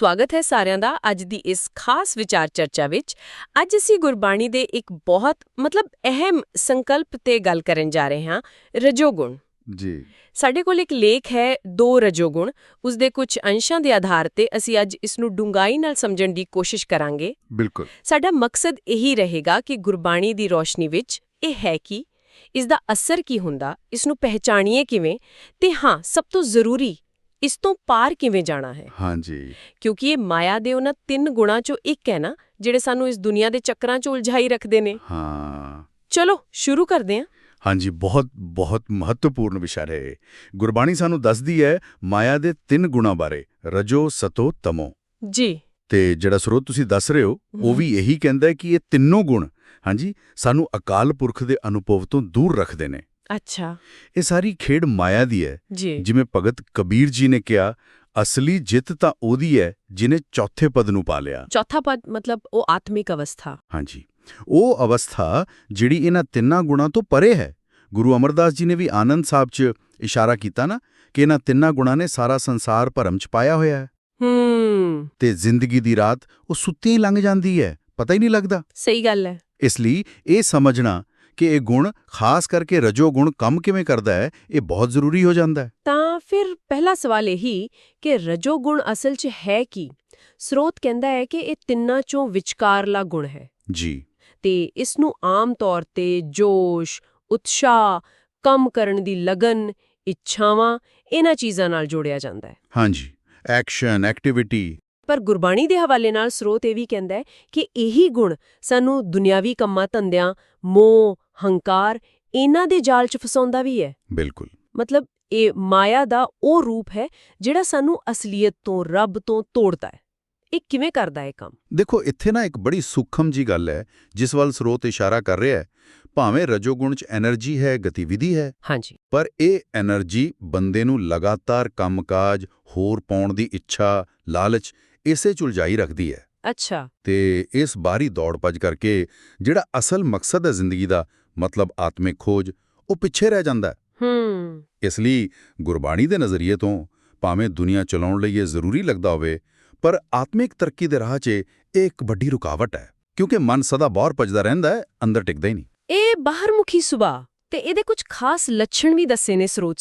ਸਵਾਗਤ ਹੈ ਸਾਰਿਆਂ ਦਾ ਅੱਜ ਦੀ ਇਸ ਖਾਸ ਵਿਚਾਰ ਚਰਚਾ ਵਿੱਚ। ਅੱਜ ਅਸੀਂ ਗੁਰਬਾਣੀ ਦੇ ਇੱਕ ਬਹੁਤ ਮਤਲਬ ਅਹਿਮ ਸੰਕਲਪ ਤੇ ਗੱਲ ਕਰਨ ਜਾ ਰਹੇ ਹਾਂ ਰਜੋਗੁਣ। ਜੀ। ਸਾਡੇ ਕੋਲ ਇੱਕ ਲੇਖ ਹੈ ਦੋ ਰਜੋਗੁਣ। ਉਸ ਦੇ ਕੁਝ ਅੰਸ਼ਾਂ ਦੇ ਆਧਾਰ ਤੇ ਅਸੀਂ ਅੱਜ ਇਸ ਨੂੰ ਡੂੰਘਾਈ ਨਾਲ ਸਮਝਣ ਦੀ ਕੋਸ਼ਿਸ਼ ਕਰਾਂਗੇ। ਬਿਲਕੁਲ। ਸਾਡਾ ਮਕਸਦ ਇਹੀ ਰਹੇਗਾ ਕਿ ਗੁਰਬਾਣੀ ਦੀ ਰੋਸ਼ਨੀ ਵਿੱਚ ਇਹ ਹੈ ਕਿ ਇਸ ਦਾ ਅਸਰ ਕੀ ਹੁੰਦਾ ਇਸ ਨੂੰ ਪਹਿਚਾਣੀਏ ਕਿਵੇਂ? ਤੇ ਹਾਂ ਸਭ ਤੋਂ ਜ਼ਰੂਰੀ ਇਸ ਤੋਂ ਪਾਰ ਕਿਵੇਂ ਜਾਣਾ ਹੈ? ਹਾਂਜੀ। ਕਿਉਂਕਿ ਇਹ ਮਾਇਆ ਦੇ ਉਹਨਾਂ ਤਿੰਨ ਗੁਣਾਂ ਚੋਂ ਇੱਕ ਹੈ ਨਾ ਜਿਹੜੇ ਸਾਨੂੰ ਇਸ ਦੁਨੀਆ ਦੇ ਚੱਕਰਾਂ 'ਚ ਉਲਝਾਈ ਰੱਖਦੇ ਨੇ। ਹਾਂ। ਚਲੋ ਸ਼ੁਰੂ ਕਰਦੇ ਹਾਂ। ਹਾਂਜੀ ਬਹੁਤ ਬਹੁਤ ਮਹੱਤਵਪੂਰਨ ਵਿਸ਼ਾ ਹੈ। ਗੁਰਬਾਣੀ ਸਾਨੂੰ ਦੱਸਦੀ ਹੈ ਮਾਇਆ ਦੇ ਤਿੰਨ ਗੁਣਾਂ ਬਾਰੇ ਰਜੋ ਸਤੋ ਤਮੋ। ਜੀ। ਤੇ ਜਿਹੜਾ ਸਰੋਤ ਤੁਸੀਂ ਦੱਸ ਰਹੇ ਹੋ ਉਹ। ਵੀ ਇਹੀ ਕਹਿੰਦਾ ਹੈ ਕਿ ਇਹ ਤਿੰਨੋਂ ਗੁਣ ਹਾਂਜੀ ਸਾਨੂੰ ਅਕਾਲ ਪੁਰਖ ਦੇ ਅਨੁਭਵ ਤੋਂ ਦੂਰ ਰੱਖਦੇ ਨੇ। ਅੱਛਾ। ਇਹ ਸਾਰੀ ਖੇਡ ਮਾਇਆ ਦੀ ਹੈ। ਜਿਵੇਂ ਭਗਤ ਕਬੀਰ ਜੀ ਨੇ ਕਿਹਾ ਅਸਲੀ ਜਿੱਤ ਤਾਂ ਉਹਦੀ ਹੈ ਜਿਨੇ ਚੌਥੇ ਪਦ ਨੂੰ ਪਾ ਲਿਆ। ਚੌਥਾ ਪਦ ਮਤਲਬ ਉਹ ਆਤਮਿਕ ਅਵਸਥਾ। ਹਾਂਜੀ। ਉਹ ਅਵਸਥਾ ਜਿਹੜੀ ਇਹਨਾਂ ਤਿੰਨਾਂ ਗੁਣਾਂ ਤੋਂ ਪਰੇ ਹੈ। ਗੁਰੂ ਅਮਰਦਾਸ ਜੀ ਨੇ ਵੀ ਆਨੰਦ ਸਾਹਿਬ 'ਚ ਇਸ਼ਾਰਾ ਕੀਤਾ ਨਾ ਕਿ ਇਹਨਾਂ ਤਿੰਨਾਂ ਗੁਣਾਂ ਨੇ ਸਾਰਾ ਸੰਸਾਰ ਭਰਮ 'ਚ ਪਾਇਆ ਹੋਇਆ ਹੈ। ਹੂੰ। ਤੇ ਜ਼ਿੰਦਗੀ ਦੀ ਰਾਤ ਉਹ ਸੁੱਤੀ ਹੀ ਲੰਘ ਜਾਂਦੀ ਹੈ। ਪਤਾ ਹੀ ਨਹੀਂ ਲੱਗਦਾ। ਸਹੀ ਗੱਲ ਹੈ। ਇਸ ਲਈ ਇਹ ਸਮਝਣਾ ਕਿ ਇਹ ਗੁਣ ਖਾਸ ਕਰਕੇ ਰਜੋ ਗੁਣ ਕੰਮ ਕਿਵੇਂ ਕਰਦਾ ਹੈ ਇਹ ਬਹੁਤ ਜ਼ਰੂਰੀ ਹੋ ਜਾਂਦਾ ਹੈ। ਤਾਂ ਫਿਰ ਪਹਿਲਾ ਸਵਾਲ ਇਹੀ ਕਿ ਰਜੋਗੁਣ ਅਸਲ 'ਚ ਹੈ ਕੀ? ਸਰੋਤ ਕਹਿੰਦਾ ਹੈ ਕਿ ਇਹ ਤਿੰਨਾਂ 'ਚੋਂ ਵਿਚਕਾਰਲਾ ਗੁਣ ਹੈ। ਜੀ। ਤੇ ਇਸ ਨੂੰ ਆਮ ਤੌਰ ਤੇ ਜੋਸ਼ ਉਤਸ਼ਾਹ ਕੰਮ ਕਰਨ ਦੀ ਲਗਨ ਇੱਛਾਵਾਂ ਇਹਨਾਂ ਚੀਜ਼ਾਂ ਨਾਲ ਜੋੜਿਆ ਜਾਂਦਾ ਹੈ। ਹਾਂਜੀ। ਐਕਸ਼ਨ ਐਕਟੀਵਿਟੀ ਪਰ ਗੁਰਬਾਣੀ ਦੇ ਹਵਾਲੇ ਨਾਲ ਸਰੋਤ ਇਹ ਵੀ ਕਹਿੰਦਾ ਹੈ ਕਿ ਇਹੀ ਗੁਣ ਸਾਨੂੰ ਦੁਨਿਆਵੀ ਕੰਮਾਂ ਧੰਦਿਆਂ ਮੋਹ ਹੰਕਾਰ ਇਹਨਾਂ ਦੇ ਜਾਲ 'ਚ ਫਸਾਉਂਦਾ ਵੀ ਹੈ। ਬਿਲਕੁਲ। ਮਤਲਬ ਇਹ ਮਾਇਆ ਦਾ ਉਹ ਰੂਪ ਹੈ ਜਿਹੜਾ ਸਾਨੂੰ ਅਸਲੀਅਤ ਤੋਂ ਰੱਬ ਤੋਂ ਤੋੜਦਾ ਹੈ। ਇਹ ਕਿਵੇਂ ਕਰਦਾ ਹੈ ਕੰਮ? ਦੇਖੋ ਇੱਥੇ ਨਾ ਇੱਕ ਬੜੀ ਸੂਖਮ ਜੀ ਗੱਲ ਹੈ ਜਿਸ ਵੱਲ ਸਰੋਤ ਇਸ਼ਾਰਾ ਕਰ ਰਿਹਾ ਹੈ। ਭਾਵੇਂ ਰਜੋਗੁਣ 'ਚ એનર્ਜੀ ਹੈ ਗਤੀਵਿਧੀ ਹੈ ਹਾਂਜੀ। ਪਰ ਇਹ એનર્ਜੀ ਬੰਦੇ ਨੂੰ ਲਗਾਤਾਰ ਕੰਮਕਾਜ ਹੋਰ ਪਾਉਣ ਦੀ ਇੱਛਾ ਲਾਲਚ ਇਸੇ 'ਚ ਉਲਝਾਈ ਰੱਖਦੀ ਹੈ। ਅੱਛਾ। ਤੇ ਇਸ ਬਾਰੀ ਦੌੜ ਭੱਜ ਕਰਕੇ ਜਿਹੜਾ ਅਸਲ ਮਕਸਦ ਹੈ ਜ਼ਿੰਦਗੀ ਦਾ ਮਤਲਬ ਆਤਮਿਕ ਖੋਜ ਉਹ ਪਿੱਛੇ ਰਹਿ ਜਾਂਦਾ ਹੈ। ਹੂੰ। ਇਸ ਲਈ ਗੁਰਬਾਣੀ ਦੇ ਨਜ਼ਰੀਏ ਤੋਂ ਭਾਵੇਂ ਦੁਨੀਆ ਚਲਾਉਣ ਲਈ ਇਹ ਜ਼ਰੂਰੀ ਲੱਗਦਾ ਹੋਵੇ ਪਰ ਆਤਮਿਕ ਤਰੱਕੀ ਦੇ ਰਾਹ 'ਚ ਇਹ ਇੱਕ ਵੱਡੀ ਰੁਕਾਵਟ ਹੈ ਕਿਉਂਕਿ ਮਨ ਸਦਾ ਬਾਹਰ ਭੱਜਦਾ ਰਹਿੰਦਾ ਹੈ ਅੰਦਰ ਟਿਕਦਾ ਹੀ ਨਹੀਂ। ਇਹ ਬਾਹਰਮੁਖੀ ਸੁਭਾਅ ਤੇ ਇਹਦੇ ਕੁਝ ਖਾਸ ਲੱਛਣ ਵੀ ਦੱਸੇ ਨੇ ਸਰੋਤ।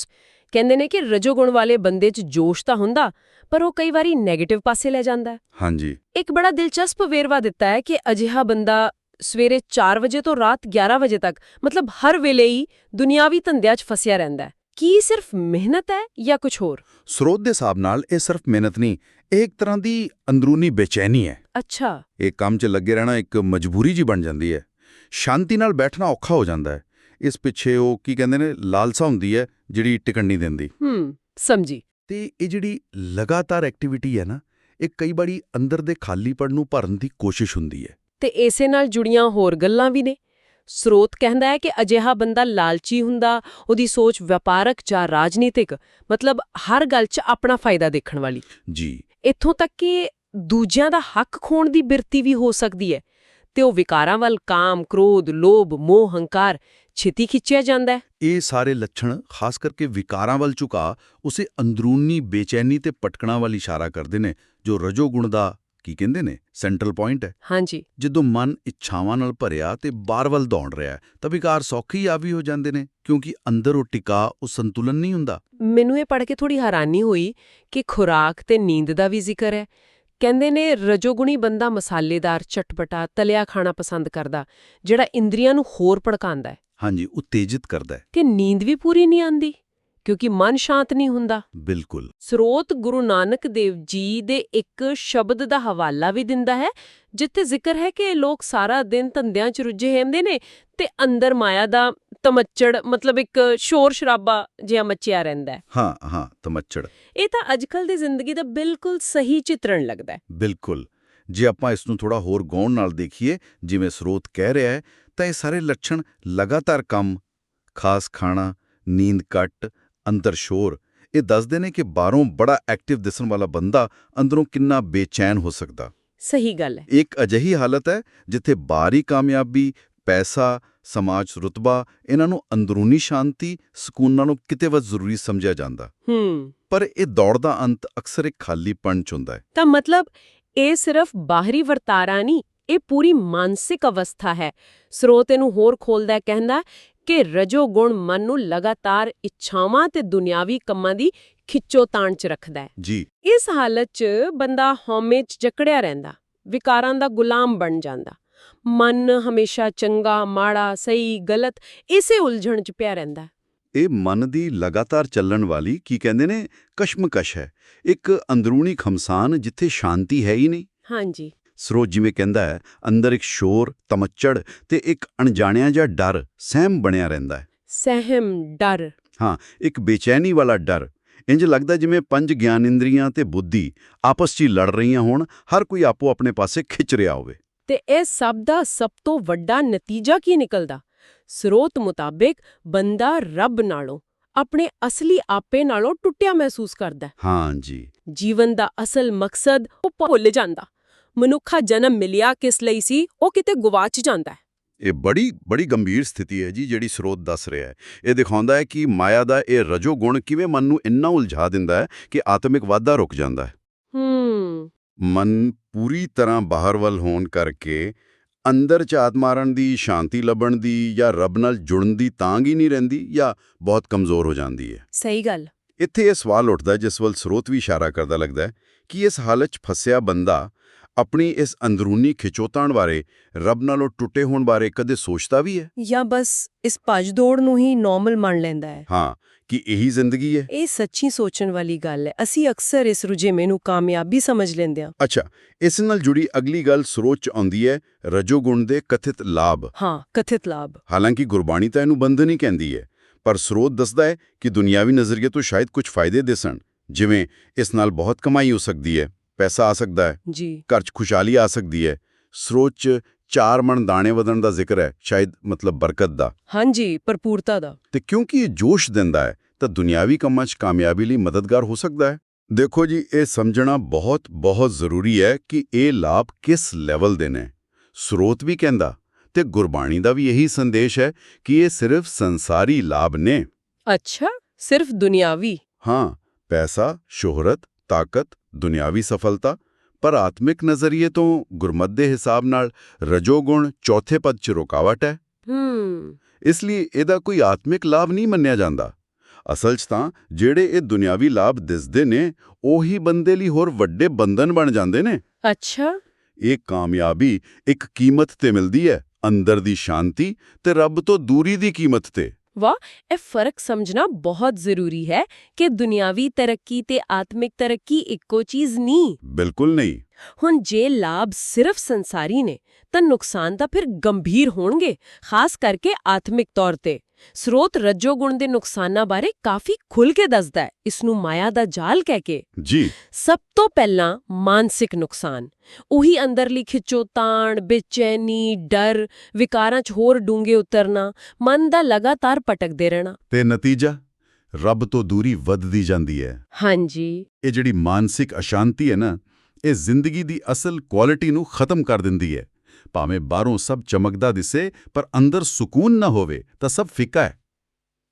ਕਹਿੰਦੇ ਨੇ ਕਿ ਰਜੋਗੁਣ ਵਾਲੇ ਬੰਦੇ 'ਚ ਜੋਸ਼ ਤਾਂ ਹੁੰਦਾ ਪਰ ਉਹ ਕਈ ਵਾਰੀ 네ਗੇਟਿਵ ਪਾਸੇ ਲੈ ਜਾਂਦਾ ਹਾਂਜੀ। ਇੱਕ ਬੜਾ ਦਿਲਚਸਪ ਵੇਰਵਾ ਦਿੱਤਾ ਹੈ ਕਿ ਅਜਿਹਾ ਬੰਦਾ ਸਵੇਰੇ 4 ਵਜੇ ਤੋਂ ਰਾਤ 11 ਵਜੇ ਤੱਕ ਮਤਲਬ ਹਰ ਵੇਲੇ ਹੀ ਦੁਨਿਆਵੀ ਧੰਦਿਆਂ 'ਚ ਫਸਿਆ ਰਹਿੰਦਾ ਹੈ। ਕੀ ਸਿਰਫ ਮਿਹਨਤ ਹੈ ਜਾਂ ਕੁਝ ਹੋਰ? ਸਰੋਤ ਦੇ ਹਿਸਾਬ ਨਾਲ ਇਹ ਸਿਰਫ ਮਿਹਨਤ ਨਹੀਂ ਇਹ ਇੱਕ ਤਰ੍ਹਾਂ ਦੀ ਅੰਦਰੂਨੀ ਬੇਚੈਨੀ ਹੈ। ਅੱਛਾ। ਇਹ ਕੰਮ 'ਚ ਲੱਗੇ ਰਹਿਣਾ ਇੱਕ ਮਜਬੂਰੀ ਜੀ ਬਣ ਜਾਂਦੀ ਹੈ। ਸ਼ਾਂਤੀ ਨਾਲ ਬੈਠਣਾ ਔਖਾ ਹੋ ਜਾਂਦਾ ਹੈ। ਇਸ ਪਿੱਛੇ ਉਹ ਕੀ ਕਹਿੰਦੇ ਨੇ ਲਾਲਸਾ ਹੁੰਦੀ ਹੈ ਜਿਹੜੀ ਟਿਕਣ ਨਹੀਂ ਦਿੰਦੀ। ਹੂੰ ਸਮਝੀ। ਤੇ ਇਹ ਜਿਹੜੀ ਲਗਾਤਾਰ ਐਕਟੀਵਿਟੀ ਹੈ ਨਾ ਇਹ ਕਈ ਵਾਰੀ ਅੰਦਰ ਦੇ ਖਾਲੀਪਣ ਨੂੰ ਭਰਨ ਦੀ ਕੋਸ਼ਿਸ਼ ਹੁੰਦੀ ਹੈ। ਤੇ ਇਸੇ ਨਾਲ ਜੁੜੀਆਂ ਹੋਰ ਗੱਲਾਂ ਵੀ ਨੇ। ਸਰੋਤ ਕਹਿੰਦਾ ਹੈ ਕਿ ਅਜਿਹਾ ਬੰਦਾ ਲਾਲਚੀ ਹੁੰਦਾ ਉਹਦੀ ਸੋਚ ਵਪਾਰਕ ਜਾਂ ਰਾਜਨੀਤਿਕ ਮਤਲਬ ਹਰ ਗੱਲ 'ਚ ਆਪਣਾ ਫਾਇਦਾ ਦੇਖਣ ਵਾਲੀ। ਜੀ। ਇੱਥੋਂ ਤੱਕ ਕਿ ਦੂਜਿਆਂ ਦਾ ਹੱਕ ਖੋਣ ਦੀ ਬਿਰਤੀ ਵੀ ਹੋ ਸਕਦੀ ਹੈ। ਤੇ ਉਹ ਵਿਕਾਰਾਂ ਵੱਲ ਕਾਮ, ਕ੍ਰੋਧ, ਲੋਭ, ਮੋਹ, ਹੰਕਾਰ ਛੇਤੀ ਖਿੱਚਿਆ ਜਾਂਦਾ ਹੈ। ਇਹ ਸਾਰੇ ਲੱਛਣ ਖਾਸ ਕਰਕੇ ਵਿਕਾਰਾਂ ਵੱਲ ਝੁਕਾ ਉਸੇ ਅੰਦਰੂਨੀ ਬੇਚੈਨੀ ਤੇ ਪਟਕਣਾ ਵੱਲ ਇਸ਼ਾਰਾ ਕਰਦੇ ਨੇ ਜੋ ਰਜੋਗੁਣ ਦਾ ਕੀ ਕਹਿੰਦੇ ਨੇ ਸੈਂਟਰਲ ਪੁਆਇੰਟ ਹੈ। ਹਾਂਜੀ। ਜਦੋਂ ਮਨ ਇੱਛਾਵਾਂ ਨਾਲ ਭਰਿਆ ਤੇ ਬਾਹਰ ਵੱਲ ਦੌੜ ਰਿਹਾ ਹੈ, ਤਾਂ ਵਿਕਾਰ ਸੌਖੇ ਹੀ ਆਵੀ ਹੋ ਜਾਂਦੇ ਨੇ ਕਿਉਂਕਿ ਅੰਦਰ ਉਹ ਟਿਕਾ ਉਹ ਸੰਤੁਲਨ ਨਹੀਂ ਹੁੰਦਾ। ਮੈਨੂੰ ਇਹ ਪੜ੍ਹ ਕੇ ਥੋੜੀ ਹੈਰਾਨੀ ਹੋਈ ਕਿ ਖੁਰਾਕ ਤੇ ਨੀਂਦ ਦਾ ਵੀ ਜ਼ਿਕਰ ਹੈ। ਕਹਿੰਦੇ ਨੇ ਰਜੋਗੁਣੀ ਬੰਦਾ ਮਸਾਲੇਦਾਰ ਚਟਪਟਾ ਤਲਿਆ ਖਾਣਾ ਪਸੰਦ ਕਰਦਾ ਜਿਹੜਾ ਇੰਦਰੀਆਂ ਨੂੰ ਹੋਰ ਭੜਕਾਉਂਦਾ ਹੈ। ਹਾਂਜੀ ਉਤੇਜਿਤ ਕਰਦਾ ਹੈ। ਕਿ ਨੀਂਦ ਵੀ ਪੂਰੀ ਨਹੀਂ ਆਂਦੀ ਕਿਉਂਕਿ ਮਨ ਸ਼ਾਂਤ ਨਹੀਂ ਹੁੰਦਾ। ਬਿਲਕੁਲ। ਸਰੋਤ ਗੁਰੂ ਨਾਨਕ ਦੇਵ ਜੀ ਦੇ ਇੱਕ ਸ਼ਬਦ ਦਾ ਹਵਾਲਾ ਵੀ ਦਿੰਦਾ ਹੈ ਜਿੱਥੇ ਜ਼ਿਕਰ ਹੈ ਕਿ ਲੋਕ ਸਾਰਾ ਦਿਨ ਧੰਦਿਆਂ 'ਚ ਰੁੱਝੇ ਹੁੰਦੇ ਨੇ ਤੇ ਅੰਦਰ ਮਾਇਆ ਦਾ ਤਮੱਚੜ ਮਤਲਬ ਇੱਕ ਸ਼ੋਰ ਸ਼ਰਾਬਾ ਜਿਹਾ ਮੱਚਿਆ ਰਹਿੰਦਾ ਹੈ। ਹਾਂ ਹਾਂ ਤਮੱਚੜ। ਇਹ ਤਾਂ ਅੱਜਕੱਲ ਦੀ ਜ਼ਿੰਦਗੀ ਦਾ ਬਿਲਕੁਲ ਸਹੀ ਚਿਤਰਣ ਲੱਗਦਾ ਹੈ। ਬਿਲਕੁਲ। ਜੇ ਆਪਾਂ ਇਸ ਨੂੰ ਥੋੜਾ ਹੋਰ ਗੌਣ ਨਾਲ ਦੇਖੀਏ ਜਿਵੇਂ ਸਰੋਤ ਕਹਿ ਰਿਹਾ ਹੈ ਤਾਂ ਇਹ ਸਾਰੇ ਲੱਛਣ ਲਗਾਤਾਰ ਕੰਮ ਖਾਸ ਖਾਣਾ ਨੀਂਦ ਘੱਟ ਅੰਦਰ ਸ਼ੋਰ ਇਹ ਦੱਸਦੇ ਨੇ ਕਿ ਬਾਹਰੋਂ ਬੜਾ ਐਕਟਿਵ ਦਿਸਣ ਵਾਲਾ ਬੰਦਾ ਅੰਦਰੋਂ ਕਿੰਨਾ ਬੇਚੈਨ ਹੋ ਸਕਦਾ। ਸਹੀ ਗੱਲ ਹੈ। ਇੱਕ ਅਜਿਹੀ ਹਾਲਤ ਹੈ ਜਿੱਥੇ ਬਾਹਰੀ ਕਾਮਯਾਬੀ ਪੈਸਾ ਸਮਾਜ ਰੁਤਬਾ ਇਹਨਾਂ ਨੂੰ ਅੰਦਰੂਨੀ ਸ਼ਾਂਤੀ ਸਕੂਨ ਨਾਲੋਂ ਕਿਤੇ ਵੱਧ ਜ਼ਰੂਰੀ ਸਮਝਿਆ ਜਾਂਦਾ। ਹੂੰ। ਪਰ ਇਹ ਦੌੜ ਦਾ ਅੰਤ ਅਕਸਰ ਇੱਕ ਖਾਲੀਪਣ ਚ ਹੁੰਦਾ ਹੈ। ਤਾਂ ਮਤਲਬ ਇਹ ਸਿਰਫ ਬਾਹਰੀ ਵਰਤਾਰਾ ਨਹੀਂ ਇਹ ਪੂਰੀ ਮਾਨਸਿਕ ਅਵਸਥਾ ਹੈ। ਸਰੋਤ ਇਹਨੂੰ ਹੋਰ ਖੋਲਦਾ ਕਹਿੰਦਾ ਕਿ ਰਜੋ ਗੁਣ ਮਨ ਨੂੰ ਲਗਾਤਾਰ ਇੱਛਾਵਾਂ ਤੇ ਦੁਨਿਆਵੀ ਕੰਮਾਂ ਦੀ ਖਿੱਚੋ ਤਾਣ ਚ ਰੱਖਦਾ ਹੈ। ਜੀ। ਇਸ ਹਾਲਤ 'ਚ ਬੰਦਾ ਹਉਮੈ 'ਚ ਜਕੜਿਆ ਰਹਿੰਦਾ ਵਿਕਾਰਾਂ ਦਾ ਗੁਲਾਮ ਬਣ ਜਾਂਦਾ। ਮਨ ਹਮੇਸ਼ਾ ਚੰਗਾ ਮਾੜਾ ਸਹੀ ਗਲਤ ਇਸੇ ਉਲਝਣ 'ਚ ਪਿਆ ਰਹਿੰਦਾ। ਇਹ ਮਨ ਦੀ ਲਗਾਤਾਰ ਚੱਲਣ ਵਾਲੀ ਕੀ ਕਹਿੰਦੇ ਨੇ? ਕਸ਼ਮਕਸ਼ ਹੈ। ਇੱਕ ਅੰਦਰੂਨੀ ਖਮਸਾਨ ਜਿੱਥੇ ਸ਼ਾਂਤੀ ਹੈ ਹੀ ਨਹੀਂ। ਹਾਂਜੀ। ਸਰੋਜ ਜਿਵੇਂ ਕਹਿੰਦਾ ਹੈ ਅੰਦਰ ਇੱਕ ਸ਼ੋਰ ਤਮੱਚੜ ਤੇ ਇੱਕ ਅਣਜਾਣਿਆ ਜਿਹਾ ਡਰ ਸਹਿਮ ਬਣਿਆ ਰਹਿੰਦਾ ਹੈ। ਸਹਿਮ ਡਰ। ਹਾਂ ਇੱਕ ਬੇਚੈਨੀ ਵਾਲਾ ਡਰ। ਇੰਜ ਲੱਗਦਾ ਜਿਵੇਂ ਪੰਜ ਗਿਆਨ ਇੰਦਰੀਆਂ ਤੇ ਬੁੱਧੀ ਆਪਸ 'ਚ ਲੜ ਰਹੀਆਂ ਹੋਣ ਹਰ ਕੋਈ ਆਪੋ ਆਪਣੇ ਪਾਸੇ ਖਿੱਚ ਰਿਹਾ ਹੋਵੇ। ਤੇ ਇਹ ਸਭ ਦਾ ਸਭ ਤੋਂ ਵੱਡਾ ਨਤੀਜਾ ਕੀ ਨਿਕਲਦਾ? ਸਰੋਤ ਮੁਤਾਬਿਕ ਬੰਦਾ ਰੱਬ ਨਾਲੋਂ ਆਪਣੇ ਅਸਲੀ ਆਪੇ ਨਾਲੋਂ ਟੁੱਟਿਆ ਮਹਿਸੂਸ ਕਰਦਾ ਹੈ। ਹਾਂ ਜੀ। ਜੀਵਨ ਦਾ ਅਸਲ ਮਕਸਦ ਉਹ ਭੁੱਲ ਜਾਂਦਾ। ਮਨੁੱਖਾ ਜਨਮ ਮਿਲਿਆ ਕਿਸ ਲਈ ਸੀ ਉਹ ਕਿਤੇ ਗਵਾਚ ਜਾਂਦਾ ਹੈ। ਇਹ ਬੜੀ ਬੜੀ ਗੰਭੀਰ ਸਥਿਤੀ ਹੈ ਜੀ ਜਿਹੜੀ ਸਰੋਤ ਦੱਸ ਰਿਹਾ ਹੈ। ਇਹ ਦਿਖਾਉਂਦਾ ਹੈ ਕਿ ਮਾਇਆ ਦਾ ਇਹ ਰਜੋ ਗੁਣ ਕਿਵੇਂ ਮਨ ਨੂੰ ਇੰਨਾ ਉਲਝਾ ਦਿੰਦਾ ਹੈ ਕਿ ਆਤਮਿਕ ਵਾਧਾ ਰੁਕ ਜਾਂਦਾ ਹੈ। ਹੂੰ। ਮਨ ਪੂਰੀ ਤਰ੍ਹਾਂ ਬਾਹਰ ਵੱਲ ਹੋਣ ਕਰਕੇ ਅੰਦਰ ਝਾਤ ਮਾਰਨ ਦੀ ਸ਼ਾਂਤੀ ਲੱਭਣ ਦੀ ਜਾਂ ਰੱਬ ਨਾਲ ਜੁੜਨ ਦੀ ਤਾਂਗ ਹੀ ਨਹੀਂ ਰਹਿੰਦੀ ਜਾਂ ਬਹੁਤ ਕਮਜ਼ੋਰ ਹੋ ਜਾਂਦੀ ਹੈ। ਸਹੀ ਗੱਲ। ਇੱਥੇ ਇਹ ਸਵਾਲ ਉੱਠਦਾ ਜਿਸ ਵੱਲ ਸਰੋਤ ਵੀ ਇਸ਼ਾਰਾ ਕਰਦਾ ਲੱਗਦਾ ਹੈ ਕਿ ਇਸ ਹਾਲਤ 'ਚ ਫਸਿਆ ਬੰਦਾ ਆਪਣੀ ਇਸ ਅੰਦਰੂਨੀ ਖਿਚੋਤਾਣ ਬਾਰੇ ਰੱਬ ਨਾਲੋਂ ਟੁੱਟੇ ਹੋਣ ਬਾਰੇ ਕਦੇ ਸੋਚਦਾ ਵੀ ਹੈ? ਜਾਂ ਬਸ ਇਸ ਭੱਜ ਦੌੜ ਨੂੰ ਹੀ ਨਾਰਮਲ ਮੰਨ ਲੈਂਦਾ ਹੈ? ਹਾਂ ਕਿ ਇਹੀ ਜ਼ਿੰਦਗੀ ਹੈ? ਇਹ ਸੱਚੀ ਸੋਚਣ ਵਾਲੀ ਗੱਲ ਹੈ। ਅਸੀਂ ਅਕਸਰ ਇਸ ਰੁਝੇਵੇਂ ਨੂੰ ਕਾਮਯਾਬੀ ਸਮਝ ਲੈਂਦੇ ਹਾਂ। ਅੱਛਾ ਇਸ ਨਾਲ ਜੁੜੀ ਅਗਲੀ ਗੱਲ ਸਰੋਤ 'ਚ ਆਉਂਦੀ ਹੈ ਰਜੋਗੁਣ ਦੇ ਕਥਿਤ ਲਾਭ। ਹਾਂ ਕਥਿਤ ਲਾਭ। ਹਾਲਾਂਕਿ ਗੁਰਬਾਣੀ ਤਾਂ ਇਹਨੂੰ ਬੰਧਨ ਹੀ ਕਹਿੰਦੀ ਹੈ ਪਰ ਸਰੋਤ ਦੱਸਦਾ ਹੈ ਕਿ ਦੁਨਿਆਵੀ ਨਜ਼ਰੀਏ ਤੋਂ ਸ਼ਾਇਦ ਕੁਝ ਫਾਇਦੇ ਦਿਸਣ ਜਿਵੇਂ ਇਸ ਨਾਲ ਬਹੁਤ ਕਮਾਈ ਹੋ ਸਕਦੀ ਹੈ। ਪੈਸਾ ਆ ਸਕਦਾ ਹੈ। ਜੀ। ਘਰ 'ਚ ਖੁਸ਼ਹਾਲੀ ਆ ਸਕਦੀ ਹੈ। ਸਰੋਤ 'ਚ ਚਾਰ ਮਣ ਦਾਣੇ ਵਧਣ ਦਾ ਜ਼ਿਕਰ ਹੈ ਸ਼ਾਇਦ ਮਤਲਬ ਬਰਕਤ ਦਾ। ਹਾਂਜੀ ਭਰਪੂਰਤਾ ਦਾ। ਤੇ ਕਿਉਂਕਿ ਇਹ ਜੋਸ਼ ਦਿੰਦਾ ਹੈ ਤਾਂ ਦੁਨਿਆਵੀ ਕੰਮਾਂ 'ਚ ਕਾਮਯਾਬੀ ਲਈ ਮਦਦਗਾਰ ਹੋ ਸਕਦਾ ਹੈ? ਦੇਖੋ ਜੀ ਇਹ ਸਮਝਣਾ ਬਹੁਤ ਬਹੁਤ ਜ਼ਰੂਰੀ ਹੈ ਕਿ ਇਹ ਲਾਭ ਕਿਸ ਲੈਵਲ ਦੇ ਨੇ। ਸਰੋਤ ਵੀ ਕਹਿੰਦਾ ਤੇ ਗੁਰਬਾਣੀ ਦਾ ਵੀ ਇਹੀ ਸੰਦੇਸ਼ ਹੈ ਕਿ ਇਹ ਸਿਰਫ ਸੰਸਾਰੀ ਲਾਭ ਨੇ। ਅੱਛਾ ਸਿਰਫ ਦੁਨਿਆਵੀ। ਹਾਂ ਪੈਸਾ ਸ਼ੋਹਰਤ ਤਾਕਤ ਦੁਨਿਆਵੀ ਸਫਲਤਾ ਪਰ ਆਤਮਿਕ ਨਜ਼ਰੀਏ ਤੋਂ ਗੁਰਮਤਿ ਦੇ ਹਿਸਾਬ ਨਾਲ ਰਜੋਗੁਣ ਚੌਥੇ ਪਦ 'ਚ ਰੁਕਾਵਟ ਹੈ। ਹੂੰ। ਇਸ ਲਈ ਇਹਦਾ ਕੋਈ ਆਤਮਿਕ ਲਾਭ ਨਹੀਂ ਮੰਨਿਆ ਜਾਂਦਾ। ਅਸਲ 'ਚ ਤਾਂ ਜਿਹੜੇ ਇਹ ਦੁਨਿਆਵੀ ਲਾਭ ਦਿਸਦੇ ਨੇ ਉਹੀ ਬੰਦੇ ਲਈ ਹੋਰ ਵੱਡੇ ਬੰਧਨ ਬਣ ਜਾਂਦੇ ਨੇ। ਅੱਛਾ। ਇਹ ਕਾਮਯਾਬੀ ਇੱਕ ਕੀਮਤ ਤੇ ਮਿਲਦੀ ਹੈ ਅੰਦਰ ਦੀ ਸ਼ਾਂਤੀ ਤੇ ਰੱਬ ਤੋਂ ਦੂਰੀ ਦੀ ਕੀਮਤ ਤੇ। ਵਾਹ ਇਹ ਫ਼ਰਕ ਸਮਝਣਾ ਬਹੁਤ ਜ਼ਰੂਰੀ ਹੈ ਕਿ ਦੁਨਿਆਵੀ ਤਰੱਕੀ ਤੇ ਆਤਮਿਕ ਤਰੱਕੀ ਇੱਕੋ ਚੀਜ਼ ਨਹੀਂ। ਬਿਲਕੁਲ ਨਹੀਂ। ਹੁਣ ਜੇ ਲਾਭ ਸਿਰਫ ਸੰਸਾਰੀ ਨੇ ਤਾਂ ਨੁਕਸਾਨ ਤਾਂ ਫਿਰ ਗੰਭੀਰ ਹੋਣਗੇ ਖਾਸ ਕਰਕੇ ਆਤਮਿਕ ਤੌਰ ਤੇ। ਸਰੋਤ ਰੱਜੋਗੁਣ ਦੇ ਨੁਕਸਾਨਾਂ ਬਾਰੇ ਕਾਫੀ ਖੁੱਲ ਕੇ ਦੱਸਦਾ ਹੈ। ਇਸ ਨੂੰ ਮਾਇਆ ਦਾ ਜਾਲ ਕਹਿ ਕੇ। ਜੀ। ਸਭ ਤੋਂ ਪਹਿਲਾਂ ਮਾਨਸਿਕ ਨੁਕਸਾਨ। ਉਹੀ ਅੰਦਰਲੀ ਖਿੱਚੋਤਾਣ ਬੇਚੈਨੀ ਡਰ ਵਿਕਾਰਾਂ 'ਚ ਹੋਰ ਡੂੰਘੇ ਉਤਰਨਾ ਮਨ ਦਾ ਲਗਾਤਾਰ ਭਟਕਦੇ ਰਹਿਣਾ। ਤੇ ਨਤੀਜਾ? ਰੱਬ ਤੋਂ ਦੂਰੀ ਵੱਧਦੀ ਜਾਂਦੀ ਹੈ। ਹਾਂਜੀ। ਇਹ ਜਿਹੜੀ ਮਾਨਸਿਕ ਅਸ਼ਾਂਤੀ ਹੈ ਨਾ ਇਹ ਜ਼ਿੰਦਗੀ ਦੀ ਅਸਲ ਕੁਆਲਿਟੀ ਨੂੰ ਖਤਮ ਕਰ ਦਿੰਦੀ ਹੈ। ਭਾਵੇਂ ਬਾਹਰੋਂ ਸਭ ਚਮਕਦਾ ਦਿਸੇ ਪਰ ਅੰਦਰ ਸਕੂਨ ਨਾ ਹੋਵੇ ਤਾਂ ਸਭ ਫਿੱਕਾ ਹੈ।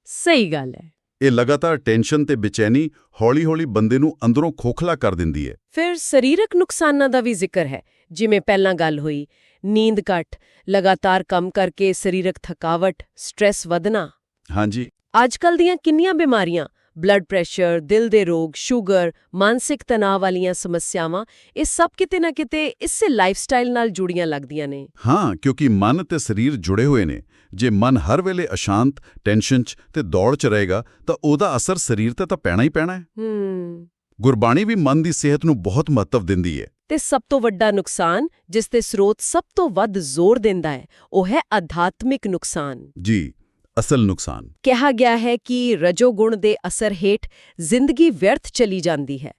ਸਹੀ ਗੱਲ ਹੈ। ਇਹ ਲਗਾਤਾਰ ਟੈਨਸ਼ਨ ਤੇ ਬੇਚੈਨੀ ਹੌਲੀ-ਹੌਲੀ ਬੰਦੇ ਨੂੰ ਅੰਦਰੋਂ ਖੋਖਲਾ ਕਰ ਦਿੰਦੀ ਹੈ। ਫਿਰ ਸਰੀਰਕ ਨੁਕਸਾਨਾਂ ਦਾ ਵੀ ਜ਼ਿਕਰ ਹੈ। ਜਿਵੇਂ ਪਹਿਲਾਂ ਗੱਲ ਹੋਈ ਨੀਂਦ ਘੱਟ ਲਗਾਤਾਰ ਕੰਮ ਕਰਕੇ ਸਰੀਰਕ ਥਕਾਵਟ ਸਟ੍ਰੈਸ ਵਧਣਾ। ਹਾਂਜੀ। ਅੱਜਕੱਲ ਦੀਆਂ ਕਿੰਨੀਆਂ ਬਿਮਾਰੀਆਂ ਬਲੱਡ ਪ੍ਰੈਸ਼ਰ ਦਿਲ ਦੇ ਰੋਗ ਸ਼ੂਗਰ ਮਾਨਸਿਕ ਤਣਾਅ ਵਾਲੀਆਂ ਸਮੱਸਿਆਵਾਂ ਇਹ ਸਭ ਕਿਤੇ ਨਾ ਕਿਤੇ ਇਸੇ ਲਾਈਫਸਟਾਈਲ ਨਾਲ ਜੁੜੀਆਂ ਲੱਗਦੀਆਂ ਨੇ। ਹਾਂ ਕਿਉਂਕਿ ਮਨ ਤੇ ਸਰੀਰ ਜੁੜੇ ਹੋਏ ਨੇ। ਜੇ ਮਨ ਹਰ ਵੇਲੇ ਅਸ਼ਾਂਤ ਟੈਨਸ਼ਨ 'ਚ ਤੇ ਦੌੜ 'ਚ ਰਹੇਗਾ ਤਾਂ ਉਹਦਾ ਅਸਰ ਸਰੀਰ ਤੇ ਤਾਂ ਪੈਣਾ ਹੀ ਪੈਣਾ ਹੈ। ਹੂੰ। ਗੁਰਬਾਣੀ ਵੀ ਮਨ ਦੀ ਸਿਹਤ ਨੂੰ ਬਹੁਤ ਮਹੱਤਵ ਦਿੰਦੀ ਹੈ। ਤੇ ਸਭ ਤੋਂ ਵੱਡਾ ਨੁਕਸਾਨ ਜਿਸ ਤੇ ਸਰੋਤ ਸਭ ਤੋਂ ਵੱਧ ਜ਼ੋਰ ਦਿੰਦਾ ਹੈ ਉਹ ਹੈ ਅਧਾਤਮਿਕ ਨੁਕਸਾਨ। ਜੀ। ਅਸਲ ਨੁਕਸਾਨ। ਕਿਹਾ ਗਿਆ ਹੈ ਕਿ ਰਜੋਗੁਣ ਦੇ ਅਸਰ ਹੇਠ ਜ਼ਿੰਦਗੀ ਵਿਅਰਥ ਚਲੀ ਜਾਂਦੀ ਹੈ।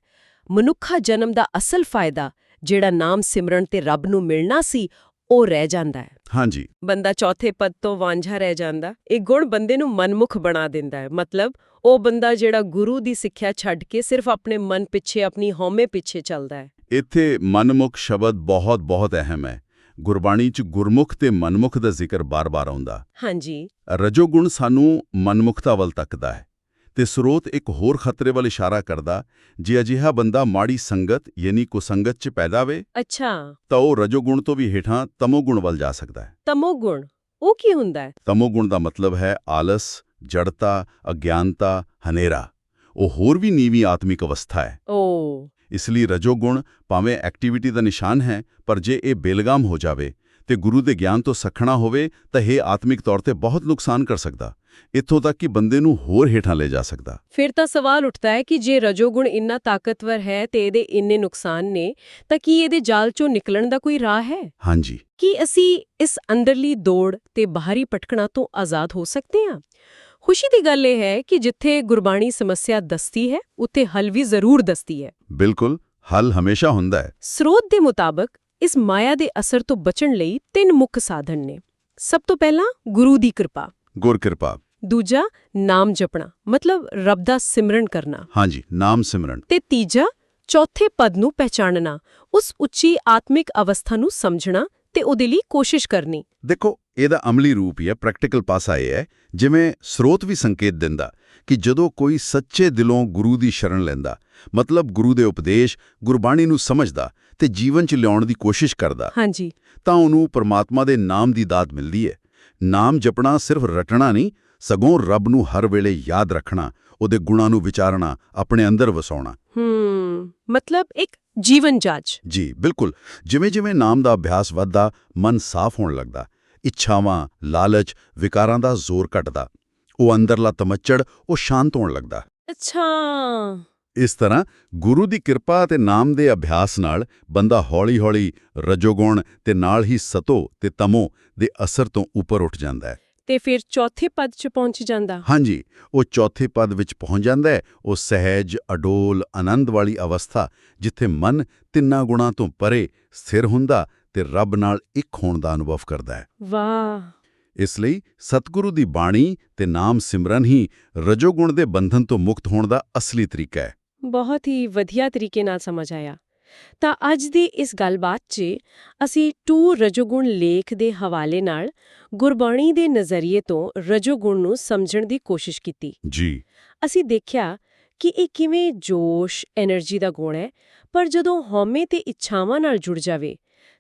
ਮਨੁੱਖਾ ਜਨਮ ਦਾ ਅਸਲ ਫਾਇਦਾ ਜਿਹੜਾ ਨਾਮ ਸਿਮਰਨ ਤੇ ਰੱਬ ਨੂੰ ਮਿਲਣਾ ਸੀ ਉਹ ਰਹਿ ਜਾਂਦਾ ਹੈ। ਹਾਂਜੀ। ਬੰਦਾ ਚੌਥੇ ਪਦ ਤੋਂ ਵਾਂਝਾ ਰਹਿ ਜਾਂਦਾ। ਇਹ ਗੁਣ ਬੰਦੇ ਨੂੰ ਮਨਮੁਖ ਬਣਾ ਦਿੰਦਾ ਹੈ। ਮਤਲਬ ਉਹ ਬੰਦਾ ਜਿਹੜਾ ਗੁਰੂ ਦੀ ਸਿੱਖਿਆ ਛੱਡ ਕੇ ਸਿਰਫ ਆਪਣੇ ਮਨ ਪਿੱਛੇ ਆਪਣੀ ਹਉਮੈ ਪਿੱਛੇ ਚੱਲਦਾ ਹੈ। ਇੱਥੇ ਮਨਮੁਖ ਸ਼ਬਦ ਬਹੁਤ ਬਹੁਤ ਅਹਿਮ ਹੈ। ਗੁਰਬਾਣੀ 'ਚ ਗੁਰਮੁਖ ਤੇ ਮਨਮੁਖ ਦਾ ਜ਼ਿਕਰ ਬਾਰ-ਬਾਰ ਆਉਂਦਾ। ਹਾਂਜੀ। ਰਜੋਗੁਣ ਸਾਨੂੰ ਮਨਮੁਖਤਾ ਵੱਲ ਤੱਕਦਾ ਹੈ ਤੇ ਸਰੋਤ ਇੱਕ ਹੋਰ ਖਤਰੇ ਵੱਲ ਇਸ਼ਾਰਾ ਕਰਦਾ ਜੇ ਅਜਿਹਾ ਬੰਦਾ ਮਾੜੀ ਸੰਗਤ ਯਾਨੀ ਕੁਸੰਗਤ 'ਚ ਪੈਦਾ ਵੇ ਅੱਛਾ। ਤਾਂ ਉਹ ਰਜੋਗੁਣ ਤੋਂ ਵੀ ਹੇਠਾਂ ਤਮੋਗੁਣ ਵੱਲ ਜਾ ਸਕਦਾ ਹੈ। ਤਮੋਗੁਣ? ਉਹ ਕੀ ਹੁੰਦਾ ਹੈ? ਤਮੋਗੁਣ ਦਾ ਮਤਲਬ ਹੈ ਆਲਸ ਜੜਤਾ ਅਗਿਆਨਤਾ ਹਨੇਰਾ। ਉਹ ਹੋਰ ਵੀ ਨੀਵੀਂ ਆਤਮਿਕ ਅਵਸਥਾ ਹੈ। ਓ। ਇਸ ਲਈ ਰਜੋਗੁਣ ਭਾਵੇਂ ਐਕਟੀਵਿਟੀ ਦਾ ਨਿਸ਼ਾਨ ਹੈ ਪਰ ਜੇ ਇਹ ਬੇਲਗਾਮ ਹੋ ਜਾਵੇ ਤੇ ਗੁਰੂ ਦੇ ਗਿਆਨ ਤੋਂ ਸਖਣਾ ਹੋਵੇ ਤਾਂ ਇਹ ਆਤਮਿਕ ਤੌਰ ਤੇ ਬਹੁਤ ਨੁਕਸਾਨ ਕਰ ਸਕਦਾ। ਇੱਥੋਂ ਤੱਕ ਕਿ ਬੰਦੇ ਨੂੰ ਹੋਰ ਹੇਠਾਂ ਲੈ ਜਾ ਸਕਦਾ। ਫਿਰ ਤਾਂ ਸਵਾਲ ਉੱਠਦਾ ਹੈ ਕਿ ਜੇ ਰਜੋਗੁਣ ਇੰਨਾ ਤਾਕਤਵਰ ਹੈ ਤੇ ਇਹਦੇ ਇੰਨੇ ਨੁਕਸਾਨ ਨੇ ਤਾਂ ਕੀ ਇਹਦੇ ਜਾਲ ਚੋਂ ਨਿਕਲਣ ਦਾ ਕੋਈ ਰਾਹ ਹੈ? ਹਾਂਜੀ। ਕੀ ਅਸੀਂ ਇਸ ਅੰਦਰਲੀ ਦੌੜ ਤੇ ਬਾਹਰੀ ਭਟਕਣਾ ਤੋਂ ਆਜ਼ਾਦ ਹੋ ਸਕਦੇ ਹਾਂ? ਖੁਸ਼ੀ ਦੀ ਗੱਲ ਇਹ ਹੈ ਕਿ ਜਿੱਥੇ ਗੁਰਬਾਣੀ ਸਮੱਸਿਆ ਦੱਸਦੀ ਹੈ ਉੱਥੇ ਹੱਲ ਵੀ ਜ਼ਰੂਰ ਦੱਸਦੀ ਹੈ। ਬਿਲਕੁਲ ਹੱਲ ਹਮੇਸ਼ਾ ਹੁੰਦਾ ਹੈ। ਸਰੋਤ ਦੇ ਮੁਤਾਬਕ ਇਸ ਮਾਇਆ ਦੇ ਅਸਰ ਤੋਂ ਬਚਣ ਲਈ ਤਿੰਨ ਮੁੱਖ ਸਾਧਨ ਨੇ। ਸਭ ਤੋਂ ਪਹਿਲਾਂ ਗੁਰੂ ਦੀ ਕਿਰਪਾ। ਗੁਰ ਕਿਰਪਾ। ਦੂਜਾ ਨਾਮ ਜਪਣਾ ਮਤਲਬ ਰੱਬ ਦਾ ਸਿਮਰਨ ਕਰਨਾ। ਹਾਂਜੀ ਨਾਮ ਸਿਮਰਨ। ਤੇ ਤੀਜਾ ਚੌਥੇ ਪਦ ਨੂੰ ਪਹਿਚਾਨਣਾ ਉਸ ਉੱਚੀ ਆਤਮਿਕ ਅਵਸਥਾ ਨੂੰ ਸਮਝਣਾ ਤੇ ਉਹਦੇ ਲਈ ਕੋਸ਼ਿਸ਼ ਕਰਨੀ। ਦੇਖੋ ਇਹਦਾ ਅਮਲੀ ਰੂਪ ਹੀ ਹੈ ਪ੍ਰੈਕਟੀਕਲ ਪਾਸਾ ਇਹ ਹੈ ਜਿਵੇਂ ਸਰੋਤ ਵੀ ਸੰਕੇਤ ਦਿੰਦਾ ਕਿ ਜਦੋਂ ਕੋਈ ਸੱਚੇ ਦਿਲੋਂ ਗੁਰੂ ਦੀ ਸ਼ਰਨ ਲੈਂਦਾ ਮਤਲਬ ਗੁਰੂ ਦੇ ਉਪਦੇਸ਼ ਗੁਰਬਾਣੀ ਨੂੰ ਸਮਝਦਾ ਤੇ ਜੀਵਨ 'ਚ ਲਿਆਉਣ ਦੀ ਕੋਸ਼ਿਸ਼ ਕਰਦਾ ਹਾਂਜੀ। ਤਾਂ ਉਹਨੂੰ ਪਰਮਾਤਮਾ ਦੇ ਨਾਮ ਦੀ ਦਾਤ ਮਿਲਦੀ ਹੈ। ਨਾਮ ਜਪਣਾ ਸਿਰਫ ਰਟਣਾ ਨਹੀਂ ਸਗੋਂ ਰੱਬ ਨੂੰ ਹਰ ਵੇਲੇ ਯਾਦ ਰੱਖਣਾ ਉਹਦੇ ਗੁਣਾਂ ਨੂੰ ਵਿਚਾਰਨਾ ਆਪਣੇ ਅੰਦਰ ਵਸਾਉਣਾ। ਹੂੰ ਮਤਲਬ ਇੱਕ ਜੀਵਨ ਜਾਚ। ਜੀ ਬਿਲਕੁਲ। ਜਿਵੇਂ-ਜਿਵੇਂ ਨਾਮ ਦਾ ਅਭਿਆਸ ਵੱਧਦਾ ਮਨ ਸਾਫ਼ ਹੋਣ ਲੱਗਦਾ। ਇੱਛਾਵਾਂ ਲਾਲਚ ਵਿਕਾਰਾਂ ਦਾ ਜ਼ੋਰ ਘਟਦਾ। ਉਹ ਅੰਦਰਲਾ ਤਮੱਚੜ ਉਹ ਸ਼ਾਂਤ ਹੋਣ ਲੱਗਦਾ। ਅੱਛਾ। ਇਸ ਤਰ੍ਹਾਂ ਗੁਰੂ ਦੀ ਕਿਰਪਾ ਤੇ ਨਾਮ ਦੇ ਅਭਿਆਸ ਨਾਲ ਬੰਦਾ ਹੌਲੀ-ਹੌਲੀ ਰਜੋਗੁਣ ਤੇ ਨਾਲ ਹੀ ਸਤੋ ਤੇ ਤਮੋ ਦੇ ਅਸਰ ਤੋਂ ਉੱਪਰ ਉੱਠ ਜਾਂਦਾ ਹੈ। ਤੇ ਫਿਰ ਚੌਥੇ ਪਦ 'ਚ ਪਹੁੰਚ ਜਾਂਦਾ। ਹਾਂਜੀ ਉਹ ਚੌਥੇ ਪਦ ਵਿੱਚ ਪਹੁੰਚ ਜਾਂਦਾ ਹੈ। ਉਹ ਸਹਿਜ ਅਡੋਲ ਆਨੰਦ ਵਾਲੀ ਅਵਸਥਾ ਜਿੱਥੇ ਮਨ ਤਿੰਨਾਂ ਗੁਣਾਂ ਤੋਂ ਪਰੇ ਸਥਿਰ ਹੁੰਦਾ ਤੇ ਰੱਬ ਨਾਲ ਇੱਕ ਹੋਣ ਦਾ ਅਨੁਭਵ ਕਰਦਾ ਹੈ। ਵਾਹ! ਇਸ ਲਈ ਸਤਿਗੁਰੂ ਦੀ ਬਾਣੀ ਤੇ ਨਾਮ ਸਿਮਰਨ ਹੀ ਰਜੋਗੁਣ ਦੇ ਬੰਧਨ ਤੋਂ ਮੁਕਤ ਹੋਣ ਦਾ ਅਸਲੀ ਤਰੀਕਾ ਹੈ। ਬਹੁਤ ਹੀ ਵਧੀਆ ਤਰੀਕੇ ਨਾਲ ਸਮਝ ਆਇਆ। ਤਾਂ ਅੱਜ ਦੀ ਇਸ ਗੱਲਬਾਤ 'ਚ ਅਸੀਂ ਟੂ ਰਜੋਗੁਣ ਲੇਖ ਦੇ ਹਵਾਲੇ ਨਾਲ ਗੁਰਬਾਣੀ ਦੇ ਨਜ਼ਰੀਏ ਤੋਂ ਰਜੋਗੁਣ ਨੂੰ ਸਮਝਣ ਦੀ ਕੋਸ਼ਿਸ਼ ਕੀਤੀ। ਜੀ। ਅਸੀਂ ਦੇਖਿਆ ਕਿ ਇਹ ਕਿਵੇਂ ਜੋਸ਼ એનર્ਜੀ ਦਾ ਗੁਣ ਹੈ ਪਰ ਜਦੋਂ ਹਉਮੈ ਤੇ ਇੱਛਾਵਾਂ ਨਾਲ ਜੁੜ ਜਾਵੇ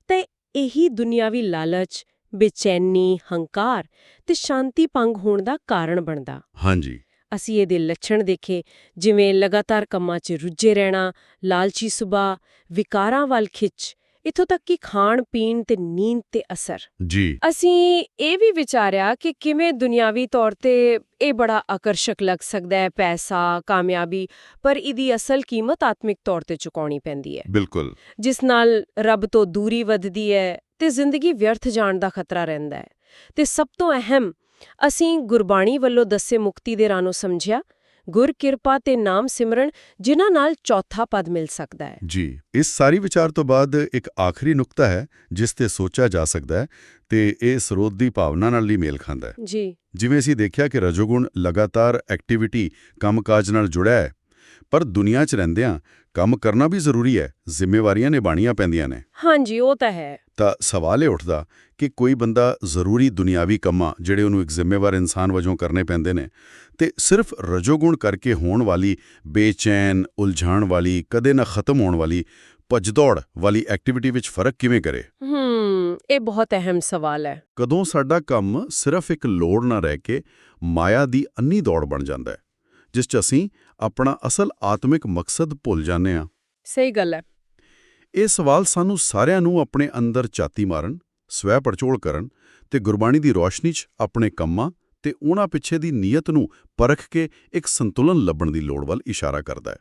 ਤਾਂ ਇਹੀ ਦੁਨਿਆਵੀ ਲਾਲਚ ਬੇਚੈਨੀ ਹੰਕਾਰ ਤੇ ਸ਼ਾਂਤੀ ਭੰਗ ਹੋਣ ਦਾ ਕਾਰਨ ਬਣਦਾ। ਹਾਂਜੀ। ਅਸੀਂ ਇਹਦੇ ਲੱਛਣ ਦੇਖੇ ਜਿਵੇਂ ਲਗਾਤਾਰ ਕੰਮਾਂ 'ਚ ਰੁੱਝੇ ਰਹਿਣਾ ਲਾਲਚੀ ਸੁਭਾਅ ਵਿਕਾਰਾਂ ਵੱਲ ਖਿੱਚ ਇਥੋਂ ਤੱਕ ਕਿ ਖਾਣ ਪੀਣ ਤੇ ਨੀਂਦ ਤੇ ਅਸਰ। ਜੀ। ਅਸੀਂ ਇਹ ਵੀ ਵਿਚਾਰਿਆ ਕਿ ਕਿਵੇਂ ਦੁਨਿਆਵੀ ਤੌਰ ਤੇ ਇਹ ਬੜਾ ਆਕਰਸ਼ਕ ਲੱਗ ਸਕਦਾ ਹੈ ਪੈਸਾ ਕਾਮਯਾਬੀ ਪਰ ਇਹਦੀ ਅਸਲ ਕੀਮਤ ਆਤਮਿਕ ਤੌਰ ਤੇ ਚੁਕਾਉਣੀ ਪੈਂਦੀ ਹੈ। ਬਿਲਕੁਲ। ਜਿਸ ਨਾਲ ਰੱਬ ਤੋਂ ਦੂਰੀ ਵੱਧਦੀ ਹੈ ਤੇ ਜ਼ਿੰਦਗੀ ਵਿਅਰਥ ਜਾਣ ਦਾ ਖਤਰਾ ਰਹਿੰਦਾ ਹੈ। ਤੇ ਸਭ ਤੋਂ ਅਹਿਮ ਅਸੀਂ ਗੁਰਬਾਣੀ ਵੱਲੋਂ ਦੱਸੇ ਮੁਕਤੀ ਦੇ ਰਾਹ ਨੂੰ ਸਮਝਿਆ ਗੁਰ ਕਿਰਪਾ ਤੇ ਨਾਮ ਸਿਮਰਨ ਜਿਨ੍ਹਾਂ ਨਾਲ ਚੌਥਾ ਪਦ ਮਿਲ ਸਕਦਾ ਹੈ। ਜੀ ਇਸ ਸਾਰੀ ਵਿਚਾਰ ਤੋਂ ਬਾਅਦ ਇੱਕ ਆਖਰੀ ਨੁਕਤਾ ਹੈ ਜਿਸ ਤੇ ਸੋਚਿਆ ਜਾ ਸਕਦਾ ਹੈ ਤੇ ਇਹ ਸਰੋਤ ਦੀ ਭਾਵਨਾ ਨਾਲ ਹੀ ਮੇਲ ਖਾਂਦਾ ਹੈ। ਜੀ। ਜਿਵੇਂ ਅਸੀਂ ਦੇਖਿਆ ਕਿ ਰਜੋਗੁਣ ਲਗਾਤਾਰ ਐਕਟੀਵਿਟੀ ਕੰਮਕਾਜ ਨਾਲ ਜੁੜਿਆ ਹੈ ਪਰ ਦੁਨੀਆ 'ਚ ਰਹਿੰਦਿਆਂ ਕੰਮ ਕਰਨਾ ਵੀ ਜ਼ਰੂਰੀ ਹੈ ਜ਼ਿੰਮੇਵਾਰੀਆਂ ਨਿਭਾਣੀਆਂ ਪੈਂਦੀਆਂ ਨੇ। ਹਾਂਜੀ ਉਹ ਤਾਂ ਹੈ। ਤਾਂ ਸਵਾਲ ਇਹ ਉੱਠਦਾ ਕਿ ਕੋਈ ਬੰਦਾ ਜ਼ਰੂਰੀ ਦੁਨਿਆਵੀ ਕੰਮਾਂ ਜਿਹੜੇ ਉਹਨੂੰ ਇੱਕ ਜ਼ਿੰਮੇਵਾਰ ਇਨਸਾਨ ਵਜੋਂ ਕਰਨੇ ਪੈਂਦੇ ਨੇ ਤੇ ਸਿਰਫ ਰਜੋਗੁਣ ਕਰਕੇ ਹੋਣ ਵਾਲੀ ਬੇਚੈਨ ਉਲਝਾਣ ਵਾਲੀ ਕਦੇ ਨਾ ਖਤਮ ਹੋਣ ਵਾਲੀ ਭੱਜਦੌੜ ਵਾਲੀ ਐਕਟੀਵਿਟੀ ਵਿੱਚ ਫ਼ਰਕ ਕਿਵੇਂ ਕਰੇ? ਹੂੰ ਇਹ ਬਹੁਤ ਅਹਿਮ ਸਵਾਲ ਹੈ। ਕਦੋਂ ਸਾਡਾ ਕੰਮ ਸਿਰਫ ਇੱਕ ਲੋੜ ਨਾ ਰਹਿ ਕੇ ਮਾਇਆ ਦੀ ਅੰਨੀ ਦੌੜ ਬਣ ਜਾਂਦਾ ਹੈ ਜਿਸ 'ਚ ਅਸੀਂ ਆਪਣਾ ਅਸਲ ਆਤਮਿਕ ਮਕਸਦ ਭੁੱਲ ਜਾਂਦੇ ਹਾਂ। ਸਹੀ ਗੱਲ ਹੈ। ਇਹ ਸਵਾਲ ਸਾਨੂੰ ਸਾਰਿਆਂ ਨੂੰ ਆਪਣੇ ਅੰਦਰ ਚਾਤੀ ਮਾਰਨ, ਸਵੈ ਪੜਚੋਲ ਕਰਨ ਤੇ ਗੁਰਬਾਣੀ ਦੀ ਰੋਸ਼ਨੀ 'ਚ ਆਪਣੇ ਕੰਮਾਂ ਤੇ ਉਹਨਾਂ ਪਿੱਛੇ ਦੀ ਨੀਅਤ ਨੂੰ ਪਰਖ ਕੇ ਇੱਕ ਸੰਤੁਲਨ ਲੱਭਣ ਦੀ ਲੋੜ ਵੱਲ ਇਸ਼ਾਰਾ ਕਰਦਾ ਹੈ।